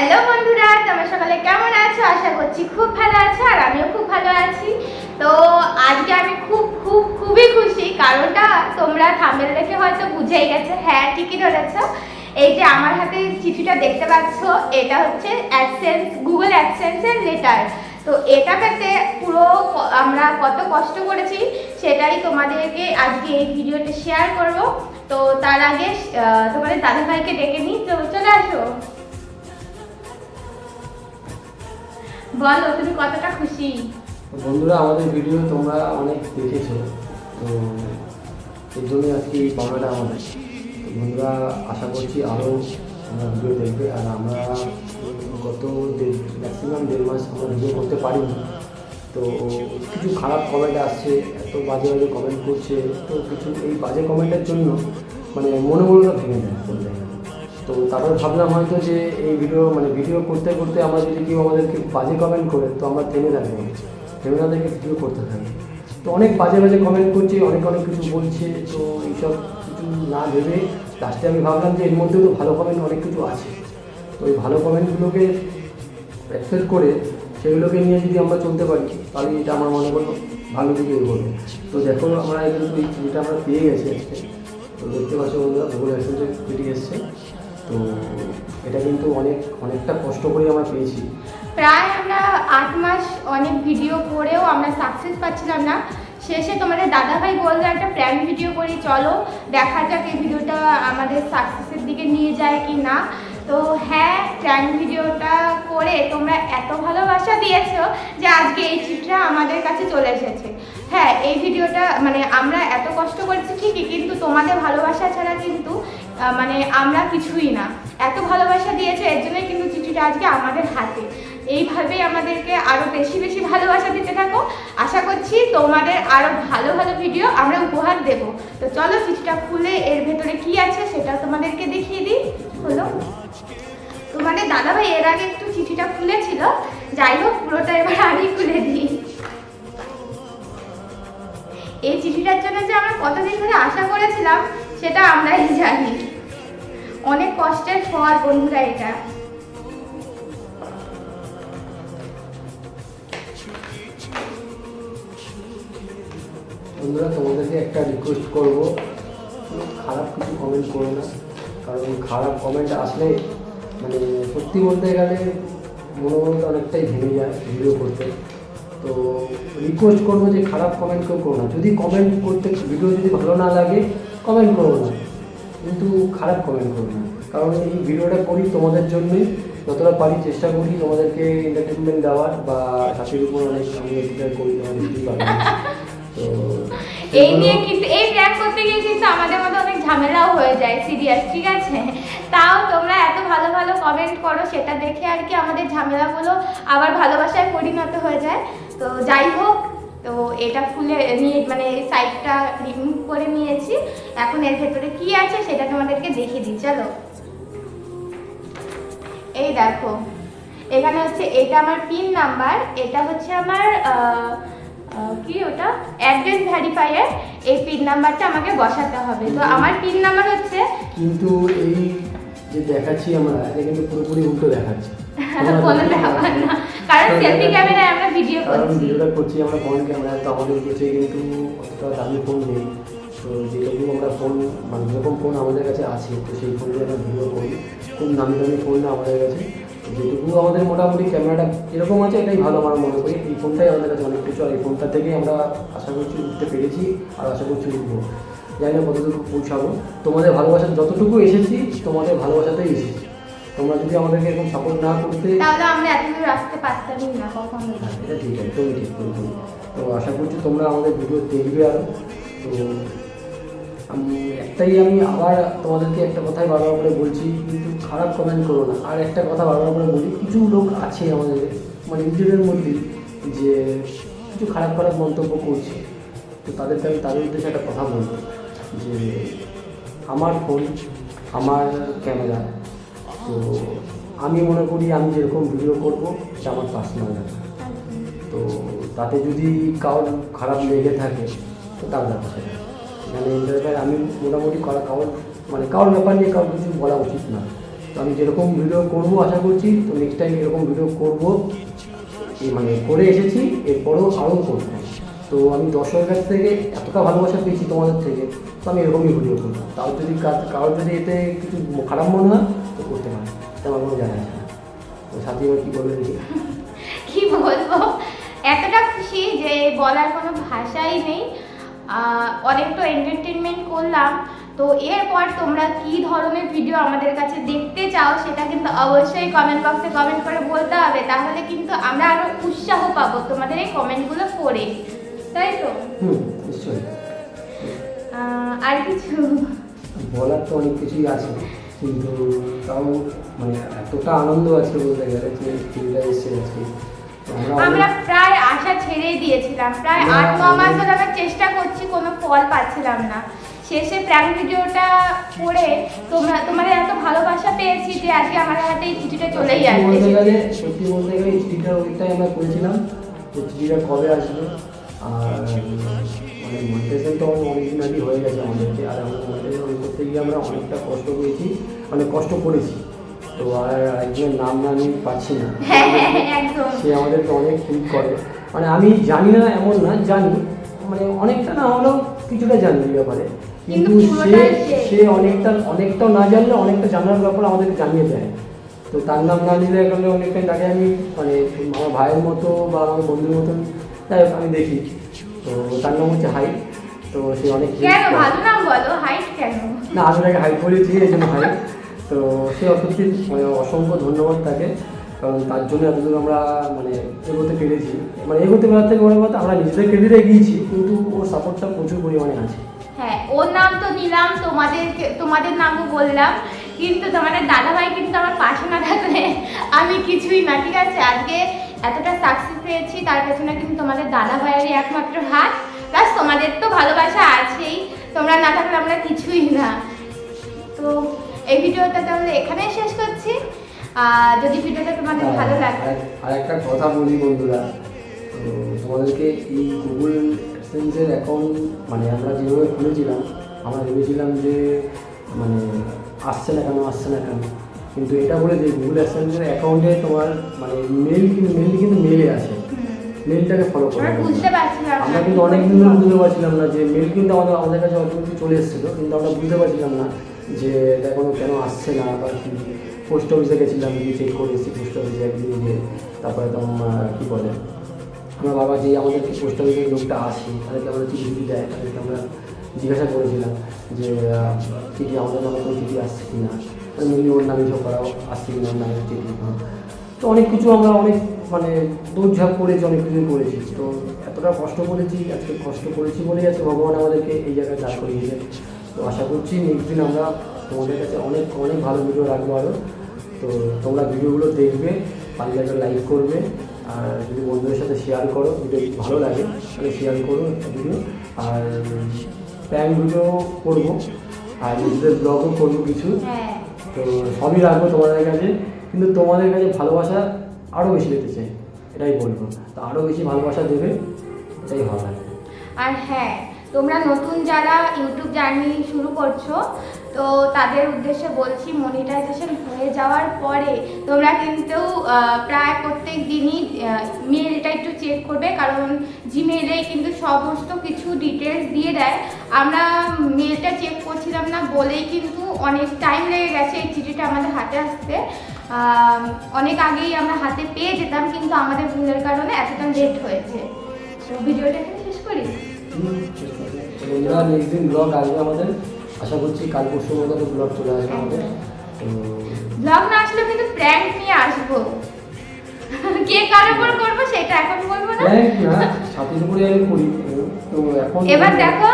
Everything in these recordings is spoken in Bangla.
হ্যালো বন্ধুরা, তোমরা সকালে কেমন আছো? আশা করছি খুব ভালো আছো আর আমিও খুব ভালো আছি। তো আজকে আমি খুব খুব, খুবই খুশি কারণটা তোমরা থামেল দেখে হয়তো বুঝেই গেছো। হ্যাঁ ঠিকই ধরেছো। এই যে আমার হাতে চিঠিটা দেখতে পাচ্ছ, এটা হচ্ছে অ্যাডসেন্স গুগল অ্যাডসেন্সের লেটার তো এটা পেতে পুরো আমরা কত কষ্ট করেছি সেটাই তোমাদেরকে আজকে এই ভিডিওটা শেয়ার করব। তো তার আগে তোমাদের দাদাভাইকে ডেকে নিই। তো চলে আসো। বলো, তুমি কতটা খুশি? বন্ধুরা, আমাদের ভিডিও তোমরা অনেক দেখেছ, তো এর জন্য আজকে এই পাওনাটা আমাদের। বন্ধুরা, আশা করছি আরও আমরা ভিডিও দেখবে, আর আমরা গত ম্যাক্সিমাম দেড় মাস আমরা ভিডিও করতে পারিনি। তো কিছু খারাপ কমেন্ট আসছে, এত বাজে বাজে কমেন্ট করছে, তো কিছু এই বাজে কমেন্টের জন্য মানে মনোবলটা ভেঙে যায়। তো তারপর ভাবলাম হয়তো যে এই ভিডিও মানে ভিডিও করতে করতে আমরা যদি কেউ আমাদেরকে বাজে কমেন্ট করে, তো আমরা থেমে থাকব। থেমে না থেকে ভিডিও করতে থাকি তো অনেক বাজে বাজে কমেন্ট করছে, অনেক অনেক কিছু বলছে, তো এইসব কিছু না ভেবে লাস্টে আমি ভাবলাম যে এর মধ্যেও তো ভালো কমেন্ট অনেক কিছু আছে। তো ওই ভালো কমেন্টগুলোকে অ্যাকসেপ্ট করে সেগুলোকে নিয়ে যদি আমরা চলতে পারি, তাহলে এটা আমার মনে করো ভালো দিকে এগোবে। তো দেখো আমরা কিন্তু এই চিঠিটা আমরা পেয়ে গেছি আজকে। তো দেখতে পাচ্ছ বন্ধুরা গুগল অ্যাসেন্সের চিঠি এসছে। তো এটা কিন্তু অনেক, অনেকটা কষ্ট করে আমরা পেয়েছি। প্রায় আমরা আট মাস অনেক ভিডিও করেও আমরা সাকসেস পাচ্ছিলাম না। শেষে তোমাদের দাদাভাই বলল, একটা প্ল্যান ভিডিও করি, চলো, দেখা যাক এই ভিডিওটা আমাদের সাকসেসের দিকে নিয়ে যায় কি না। তো হ্যাঁ প্ল্যান ভিডিওটা করে তোমরা এত ভালোবাসা দিয়েছ যে আজকে এই চিঠিটা আমাদের কাছে চলে এসেছে। হ্যাঁ এই ভিডিওটা মানে আমরা এত কষ্ট করেছি ঠিকই, কিন্তু তোমাদের ভালোবাসা ছাড়া কিন্তু মানে আমরা কিছুই না। এত ভালোবাসা দিয়েছে, এর জন্যই কিন্তু চিঠিটা আজকে আমাদের হাতে। এইভাবেই আমাদেরকে আরও বেশি বেশি ভালোবাসা দিতে থাকো। আশা করছি তোমাদের আরও ভালো ভালো ভিডিও আমরা উপহার দেব। তো চলো চিঠিটা খুলে এর ভেতরে কি আছে সেটা তোমাদেরকে দেখিয়ে দিই। হলো। তোমাদের দাদাভাই এর আগে একটু চিঠিটা খুলেছিল। যাই হোক, পুরোটা এবার আমি খুলে দিই। এই চিঠিটার জন্য যে আমরা কতদিন ধরে আশা করেছিলাম সেটা আমরাই জানি। অনেক কষ্টের ফল বন্ধুরা এটা। বন্ধুরা, তোমাদেরকে একটা রিকোয়েস্ট করব। খারাপ কিছু কমেন্ট করো না। কারণ খারাপ কমেন্ট আসলে মানে সত্যি বলতে গেলে মনোবলটা অনেকটাই ভেঙে যায় ভিডিও করতে তো রিকোয়েস্ট করব যে খারাপ কমেন্ট কেউ করো না। যদি কমেন্ট করতে ভিডিও যদি ভালো না লাগে কমেন্ট করো না। কিন্তু খারাপ কমেন্ট করো না। কারণ এই ভিডিওটা করি তোমাদের জন্যই। যতটা পারি চেষ্টা করি তোমাদেরকে এন্টারটেনমেন্ট দেওয়ার বা হাতের উপর অনেক আমি করি পারবে তো এই নিয়ে কিন্তু এই প্ল্যান করতে গিয়ে কিন্তু আমাদের মধ্যে অনেক ঝামেলাও হয়ে যায় সিরিয়াস ঠিক আছে? তাও তোমরা এত ভালো ভালো কমেন্ট করো সেটা দেখে আর কি আমাদের ঝামেলাগুলো আবার ভালোবাসায় পরিণত হয়ে যায়। তো যাই হোক তো এটা খুলে নিয়ে মানে সাইডটা রিমুভ করে নিয়েছি। এখন এর ভেতরে কি আছে সেটা তোমাদেরকে দেখিয়ে দিই চলো। এই দেখো এখানে হচ্ছে এটা আমার পিন নাম্বার এটা হচ্ছে আমার কি ওটা? অ্যাড্রেস ভ্যারিফায়ার এই পিন নাম্বারটা আমাকে বসাতে হবে। তো আমার পিন নাম্বার হচ্ছে কিন্তু এই যে দেখাচ্ছি আমরা এটা কিন্তু পুরোপুরি উল্টো দেখাচ্ছি। কোনো ব্যাপার না। সেলফি ক্যামেরায় আমরা ভিডিও করছি। ভিডিওটা করছি আমরা ফোন ক্যামেরা তো আমাদের কাছে কিন্তু অতটা দামি ফোন নেই। তো যেটুকু আমরা ফোন মানে যেরকম ফোন আমাদের কাছে আছে তো সেই ফোন দিয়ে আমরা ভিডিও করি। খুব নামি দামি ফোন না আমাদের কাছে। যেটুকু আমাদের মোটামুটি ক্যামেরাটা যেরকম আছে এটাই ভালো আমরা মনে করি। এই ফোনটাই আমাদের কাছে অনেক কিছু। আর এই ফোনটা থেকেই আমরা আশা করছি উঠতে পেরেছি আর আশা করছি উঠবো। জানি না কতটুকু পৌঁছাবো। তোমাদের ভালোবাসা যতটুকু এসেছি তোমাদের ভালোবাসাতেই এসেছি। তোমরা যদি আমাদেরকে এরকম সাপোর্ট না করতে তাহলে আমরা এত দূর আসতে পারতামই না কখনো এটা ঠিক একদমই ঠিক একদমই। তো আশা করছি তোমরা আমাদের ভিডিও দেখবে আরও তো আমি একটাই আমি আবার তোমাদেরকে একটা কথাই বারবার করে বলছি কিন্তু খারাপ কমেন্ট করো না। আর একটা কথা বারবার করে বলি কিছু লোক আছে আমাদের মানে নিজেদের মধ্যেই যে কিছু খারাপ খারাপ মন্তব্য করছে। তো তাদেরকে আমি তাদের উদ্দেশ্যে একটা কথা বলব যে আমার ফোন আমার ক্যামেরা তো আমি মনে করি আমি যেরকম ভিডিও করব এটা আমার পার্সোনাল ব্যাপার। তো তাতে যদি কারোর খারাপ লেগে থাকে, তো তার ব্যাপার সেটা এর ব্যাপারে আমি মোটামুটি করা কারোর মানে কারোর ব্যাপার নিয়ে কারোর কিছু বলা উচিত না। তো আমি যেরকম ভিডিও করব আশা করছি, তো নেক্সট টাইম এরকম ভিডিও করব মানে করে এসেছি, এরপরেও আরও করব। তো আমি দর্শকের কাছ থেকে এতটা ভালোবাসা পেয়েছি তোমাদের থেকে, তো আমি এরকমই ভিডিও করব। তাও যদি কারোর যদি এতে কিছু খারাপ মনে হয় করতে পারে তো আমার কোনো জানা আছে না তো সাথী এবার কী বলবে দেখি। কি বলব? এতটা খুশি যে বলার কোনো ভাষাই নেই। অনেক তো এন্টারটেনমেন্ট করলাম। তো এরপর তোমরা কি ধরনের ভিডিও আমাদের কাছে দেখতে চাও সেটা কিন্তু অবশ্যই কমেন্ট বক্সে কমেন্ট করে বলতে হবে। তাহলে কিন্তু আমরা আরও উৎসাহ পাবো তোমাদের এই কমেন্টগুলো পড়ে। তাই তো? আর কিছু? বলার তো অনেক কিছুই আছে। কিন্তু তাও মানে এতটা আনন্দ আছে বলতে গেলে যে টিভিটা এসছে আজকে আমরা প্রায় আশা ছেড়েই দিয়েছিলাম। প্রায় আট ন মাস অনেক- ধরে আমরা চেষ্টা করছি কোনো ফল পাচ্ছিলাম না। শেষে প্র্যাঙ্ক ভিডিওটা করে তোমরা তোমাদের এত ভালোবাসা পেয়েছি যে আজকে আমার হাতে এই চিঠিটা চলেই আসবে। সত্যি বলতে গেলে এই চিঠিটার ওইটাই আমরা করেছিলাম। চিঠিটা কবে আসবে? আর মানে মনিটাইজেশন তো অনেকদিন আগে হয়ে গেছে আমাদেরকে আর আমরা মনিটাইজেশন করতে গিয়ে আমরা অনেকটা কষ্ট পেয়েছি অনেক কষ্ট করেছি। তো আর একজনের নাম না আমি পাচ্ছি না। হ্যাঁ হ্যাঁ হ্যাঁ, সে আমাদেরকে অনেক হেল্প করে। মানে আমি জানি না এমন না জানি। মানে অনেকটা না হলেও কিছুটা জানি এই ব্যাপারে। কিন্তু সে সে। অনেকটা অনেকটাও না জানলে অনেকটা জানার ব্যাপারে আমাদেরকে জানিয়ে দেয়। তো তার নাম না নিলে এখানে অনেকটাই তাকে আমি মানে আমার ভাইয়ের মতো বা আমার বন্ধুর মতন হোক আমি দেখি। তো তার নাম হচ্ছে হাইট। তো সে অনেক কেন? ভালো নাম বলো হাইট কেন? না তাকে হাইট বলেছি এই জন্য হাই তো সে সত্যি মানে অসংখ্য ধন্যবাদ তাকে। কারণ তার জন্য এতদূর আমরা মানে এগোতে পেরেছি। মানে এগোতে পারার থেকে বড় কথা আমরা নিজেদের ক্রেডিটে এগিয়েছি কিন্তু ওর সাপোর্টটা প্রচুর পরিমাণে আছে। হ্যাঁ ওর নাম তো নিলাম তোমাদেরকে তোমাদের নামও বললাম। কিন্তু তোমাদের দাদাভাই কিন্তু আমার পাশে না থাকলে আমি কিছুই না ঠিক আছে? আজকে এতটা সাকসেস পেয়েছি তার পেছনে কিন্তু তোমাদের দাদা ভাইয়েরই একমাত্র হাত। প্লাস তোমাদের তো ভালোবাসা আছেই তোমরা না থাকলে আমরা কিছুই না। তো এই ভিডিওটা তাহলে এখানেই শেষ করছি। আর যদি ভিডিওটা তোমাদের ভালো লাগে আর- আর একটা কথা বলি বন্ধুরা তো তোমাদেরকে এই গুগল অ্যাডসেন্সের অ্যাকাউন্ট মানে আমরা যেভাবে খুলেছিলাম আমরা ভেবেছিলাম যে মানে আসছে না কেন আসছে না কেন? কিন্তু এটা বলে যে গুগল অ্যাডসেন্সের অ্যাকাউন্টে তোমার মানে মেল কিন্তু মেল কিন্তু মেলে আছে। মেলটাকে ফলো করে। আমরা কিন্তু অনেক দিন ধরে বুঝতে পারছিলাম না যে মেল কিন্তু আমাদের আমাদের কাছে অটোমেটিক চলে এসেছিল কিন্তু আমরা বুঝতে পারছিলাম না যে এটা কোনো কেন আসছে না বা কি পোস্ট অফিসে গেছিলাম গিয়ে চেক করে এসেছি পোস্ট অফিসে একদিন গিয়ে। তারপরে তোমার কী বলে আমার বাবা যে আমাদেরকে পোস্ট অফিসের লোকটা আসে তাদেরকে আমরা চিঠি দেয় তাদেরকে আমরা জিজ্ঞাসা করেছিলাম যে চিঠি আমাদের নামে কোনো চিঠি আসছে কি না? মেনলি ওর নামে করা আসছে কি না ওর নামে হ্যাঁ। তো অনেক কিছু আমরা অনেক মানে দৌড়ঝাঁপ করেছি, অনেক কিছুই করেছি। তো এতটা কষ্ট করেছি, আজকে কষ্ট করেছি বলেই আছে ভগবান আমাদেরকে এই জায়গায় দাঁড় করিয়েছে তো আশা করছি নেক্সট দিন আমরা তোমাদের কাছে অনেক অনেক ভালো ভিডিও রাখব আরও তো তোমরা ভিডিওগুলো দেখবে, পারলে একটা লাইক করবে, আর যদি বন্ধুদের সাথে শেয়ার করো ভিডিও ভালো লাগে, তাহলে শেয়ার করো একটা ভিডিও আর প্যান ভিডিও করব, আর নিজেদের ব্লগও করব কিছু। হ্যাঁ। তো সবই রাখব তোমাদের কাছে, কিন্তু তোমাদের কাছে ভালোবাসা আরও বেশি দিতে চাই, এটাই বলব। তো আরও বেশি ভালোবাসা দেবে, এটাই ভালো আর হ্যাঁ তোমরা নতুন যারা ইউটিউব জার্নি শুরু করছ তো তাদের উদ্দেশ্যে বলছি মনিটাইজেশন হয়ে যাওয়ার পরে তোমরা কিন্তু প্রায় প্রত্যেক দিনই মেলটা একটু চেক করবে, কারণ জিমেলে কিন্তু সমস্ত কিছু ডিটেলস দিয়ে দেয়। আমরা মেলটা চেক করছিলাম না বলেই কিন্তু অনেক টাইম লেগে গেছে এই চিঠিটা আমাদের হাতে আসতে। অনেক আগেই আমরা হাতে পেয়ে যেতাম, কিন্তু আমাদের ভুলের কারণে এতটা লেট হয়েছে। তো ভিডিওটা শেষ করি? ব্লগ আসবে আমাদের। আশা করছি কাল পরশু মধ্যে তো ব্লগ চলে আসবে আমাদের। ব্লগ না আসলে কিন্তু প্র্যাঙ্ক নিয়ে আসব। কে কার উপর করব সেটা এখন বলব না। প্র্যাঙ্ক না ছাতির উপরে আমি করি। তো এখন এবার দেখো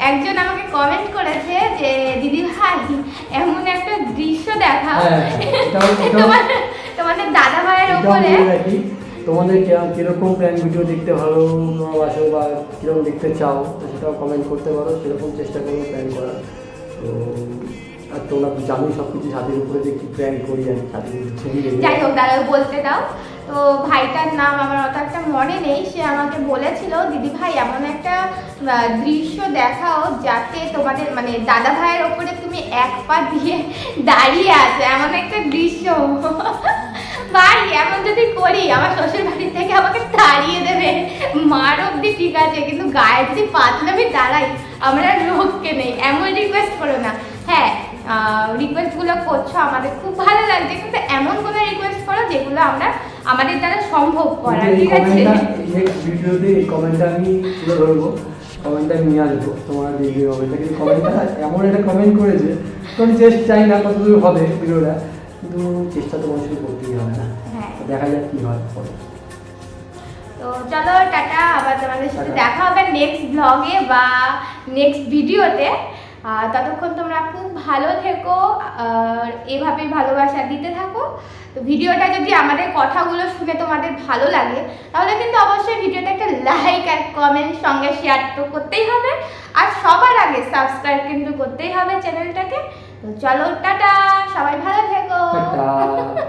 একজন আমাকে কমেন্ট করেছে যে দিদি ভাই এমন একটা দৃশ্য দেখাও। হ্যাঁ, এটাও- এটাও- তোমার তোমাদের দাদা ভাইয়ের উপরে। তোমাদের কীরকম কীরকম প্ল্যান ভিডিও দেখতে ভালোবাসো বা কীরকম দেখতে চাও তো সেটাও কমেন্ট করতে পারো। সেরকম চেষ্টা করব প্ল্যান করার। তো, আর তোমরা তো জানোই সব কিছু ছাদের উপরে যে কি প্ল্যান করি আর ছাদের ছবি যাই হোক, দাদা, বলতে দাও। তো ভাইটার নাম আমার অত একটা মনে নেই, সে আমাকে বলেছিল, দিদি ভাই, এমন একটা দৃশ্য দেখাও যাতে তোমাদের মানে দাদা ভাইয়ের ওপরে তুমি এক পা দিয়ে দাঁড়িয়ে আছো। এমন একটা দৃশ্য। ভাই, এমন যদি করি, আমার শ্বশুর বাড়ি থেকে আমাকে তাড়িয়ে দেবে। মার অব্দি ঠিক আছে, কিন্তু গায়ে যদি আমি দাঁড়াই আমরা লোককে নেই এমন রিকোয়েস্ট করো না। হ্যাঁ রিকোয়েস্টগুলো করছ আমাদের খুব ভালো লাগছে কিন্তু এমন কোনো রিকোয়েস্ট করো যেগুলো আমরা আমাদের দ্বারা সম্ভব করা ঠিক আছে? নেক্সট ভিডিওতে এই কমেন্টটা আমি তুলে ধরবো কমেন্টটা নিয়ে আসব তোমার দেখবে কমেন্টটা কিন্তু কমেন্টটা এমন একটা কমেন্ট করেছে তো আমি চেষ্টা চাই না কতদূর হবে ভিডিওটা কিন্তু চেষ্টা তো মানুষকে করতেই হবে না। হ্যাঁ। দেখা যাক কী হয় পরে। তো চলো টাটা আবার তোমাদের সাথে দেখা হবে নেক্সট ব্লগে বা নেক্সট ভিডিওতে ততক্ষণ তোমরা খুব ভালো থেকো আর এভাবেই ভালোবাসা দিতে থাকো। তো ভিডিওটা যদি আমাদের কথাগুলো শুনে তোমাদের ভালো লাগে তাহলে কিন্তু অবশ্যই ভিডিওটা একটা লাইক আর কমেন্ট সঙ্গে শেয়ার তো করতেই হবে। আর সবার আগে সাবস্ক্রাইব কিন্তু করতেই হবে চ্যানেলটাকে। তো চলো টাটা সবাই ভালো থেকো। টাটা।